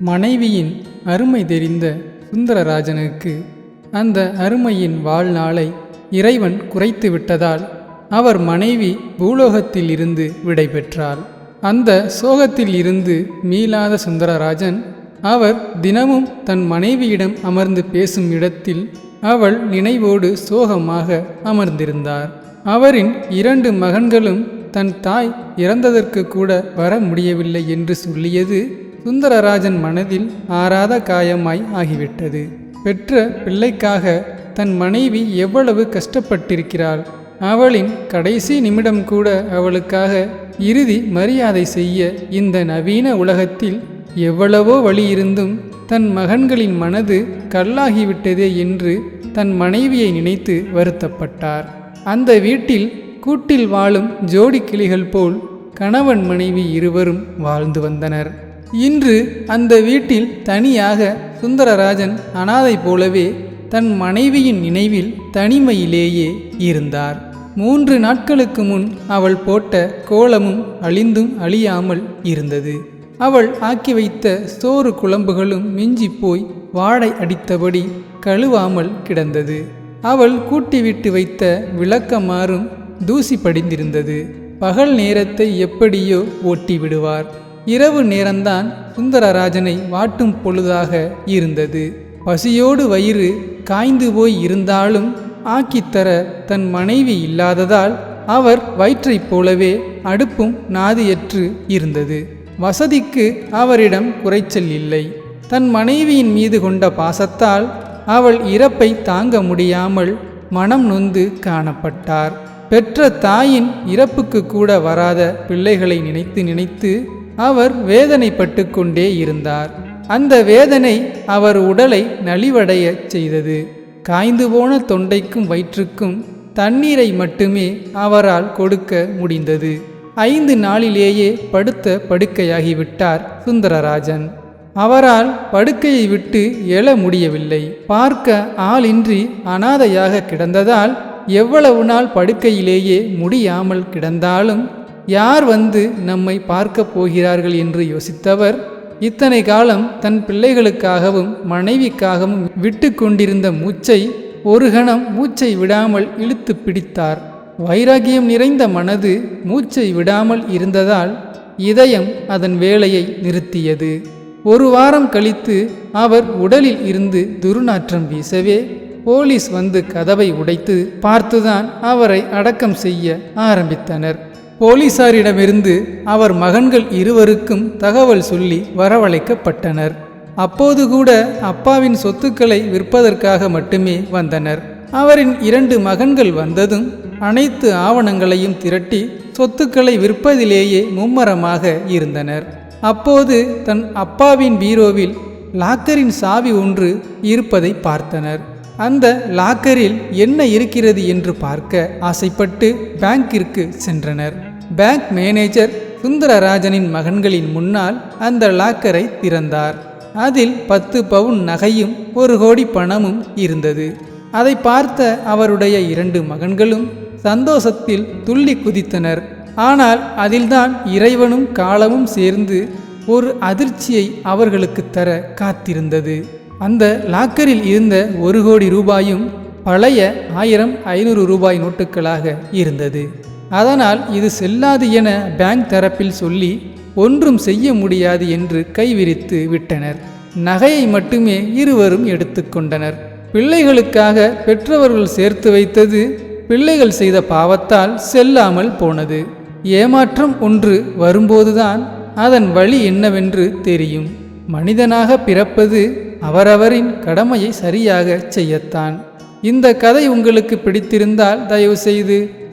மனைவியின் அருமை தெரிந்த சுந்தரராஜனுக்கு அந்த அருமையின் வாழ்நாளை இறைவன் குறைத்து விட்டதால் அவர் மனைவி பூலோகத்தில் இருந்து விடைபெற்றார் அந்த சோகத்தில் இருந்து மீளாத சுந்தரராஜன் அவர் தினமும் தன் மனைவியிடம் அமர்ந்து பேசும் இடத்தில் அவள் நினைவோடு சோகமாக அமர்ந்திருந்தார். அவரின் இரண்டு மகன்களும் தன் தாய் இறந்ததற்கு கூட வர முடியவில்லை என்று சொல்லியது சுந்தரராஜன் மனதில் ஆறாத காயமாய் ஆகிவிட்டது. பெற்ற பிள்ளைக்காக தன் மனைவி எவ்வளவு கஷ்டப்பட்டிருக்கிறாள். அவளின் கடைசி நிமிடம் கூட அவளுக்காக இறுதி மரியாதை செய்ய இந்த நவீன உலகத்தில் எவ்வளவோ வழி இருந்தும் தன் மகன்களின் மனது கல்லாகிவிட்டதே என்று தன் மனைவியை நினைத்து வருத்தப்பட்டார். அந்த வீட்டில் கூட்டில் வாழும் ஜோடி கிளிகள் போல் கணவன் மனைவி இருவரும் வாழ்ந்து வந்தனர். இன்று அந்த வீட்டில் தனியாக சுந்தரராஜன் அனாதை போலவே தன் மனைவியின் நினைவில் தனிமையிலேயே இருந்தார். மூன்று நாட்களுக்கு முன் அவள் போட்ட கோலமும் அழிந்தும் அழியாமல் இருந்தது. அவள் ஆக்கி வைத்த சோறு குழம்புகளும் மிஞ்சி போய் வாடை அடித்தபடி கழுவாமல் கிடந்தது. அவள் கூட்டிவிட்டு வைத்த விளக்கமாறும் தூசி படிந்திருந்தது. பகல் நேரத்தை எப்படியோ ஓட்டி விடுவார். இரவு நேரம்தான் சுந்தரராஜனை வாட்டும் பொழுதாக இருந்தது. பசியோடு வயிறு காய்ந்து போய் இருந்தாலும் ஆக்கித்தர தன் மனைவி இல்லாததால் அவர் வயிற்றைப் போலவே அடுப்பும் நாதியற்று இருந்தது. வசதிக்கு அவரிடம் குறைச்சல் இல்லை. தன் மனைவியின் மீது கொண்ட பாசத்தால் அவள் இறப்பை தாங்க முடியாமல் மனம் நொந்து காணப்பட்டார். பெற்ற தாயின் இறப்புக்கு கூட வராத பிள்ளைகளை நினைத்து நினைத்து அவர் வேதனைப்பட்டு கொண்டே இருந்தார். அந்த வேதனை அவர் உடலை நலிவடையச் செய்தது. காய்ந்து போன தொண்டைக்கும் வயிற்றுக்கும் தண்ணீரை மட்டுமே அவரால் கொடுக்க முடிந்தது. ஐந்து நாளிலேயே படுத்த படுக்கையாகிவிட்டார் சுந்தரராஜன். அவரால் படுக்கையை விட்டு எழ முடியவில்லை. பார்க்க ஆளின்றி அனாதையாக கிடந்ததால் எவ்வளவு நாள் படுக்கையிலேயே முடியாமல் கிடந்தாலும் யார் வந்து நம்மை பார்க்கப் போகிறார்கள் என்று யோசித்தவர் இத்தனை காலம் தன் பிள்ளைகளுக்காகவும் மனைவிக்காகவும் விட்டு கொண்டிருந்த மூச்சை ஒரு கணம் மூச்சை விடாமல் இழுத்து பிடித்தார். வைராகியம் நிறைந்த மனது மூச்சை விடாமல் இருந்ததால் இதயம் அதன் வேலையை நிறுத்தியது. ஒரு வாரம் கழித்து அவர் உடலில் இருந்து துர்நாற்றம் வீசவே போலீஸ் வந்து கதவை உடைத்து பார்த்துதான் அவரை அடக்கம் செய்ய ஆரம்பித்தனர். போலீசாரிடமிருந்து அவர் மகன்கள் இருவருக்கும் தகவல் சொல்லி வரவழைக்கப்பட்டனர். அப்போது கூட அப்பாவின் சொத்துக்களை விற்பதற்காக மட்டுமே வந்தனர். அவரின் இரண்டு மகன்கள் வந்ததும் அனைத்து ஆவணங்களையும் திரட்டி சொத்துக்களை விற்பதிலேயே மும்மரமாக இருந்தனர். அப்போது தன் அப்பாவின் பீரோவில் லாக்கரின் சாவி ஒன்று இருப்பதை பார்த்தனர். அந்த லாக்கரில் என்ன இருக்கிறது என்று பார்க்க ஆசைப்பட்டு பேங்கிற்கு சென்றனர். பேங்க் மேனேஜர் சுந்தரராஜனின் மகன்களின் முன்னால் அந்த லாக்கரை திறந்தார். அதில் பத்து பவுன் நகையும் ஒரு கோடி பணமும் இருந்தது. அதை பார்த்த அவருடைய இரண்டு மகன்களும் சந்தோஷத்தில் துள்ளி குதித்தனர். ஆனால் அதில்தான் இறைவனும் காலமும் சேர்ந்து ஒரு அதிர்ச்சியை அவர்களுக்கு தர காத்திருந்தது. அந்த லாக்கரில் இருந்த ஒரு கோடி ரூபாயும் பழைய ஆயிரம் ஐநூறு ரூபாய் நோட்டுகளாக இருந்தது. அதனால் இது செல்லாது என பேங்க் தரப்பில் சொல்லி ஒன்றும் செய்ய முடியாது என்று கைவிரித்து விட்டனர். நகையை மட்டுமே இருவரும் எடுத்துக்கொண்டனர் பிள்ளைகளுக்காக பெற்றவர்கள் சேர்த்து வைத்தது பிள்ளைகள் செய்த பாவத்தால் செல்லாமல் போனது. ஏமாற்றம் ஒன்று வரும்போதுதான் அதன் வழி என்னவென்று தெரியும். மனிதனாக பிறப்பது அவரவரின் கடமையை சரியாக செய்யத்தான். இந்த கதை உங்களுக்கு பிடித்திருந்தால் தயவு செய்து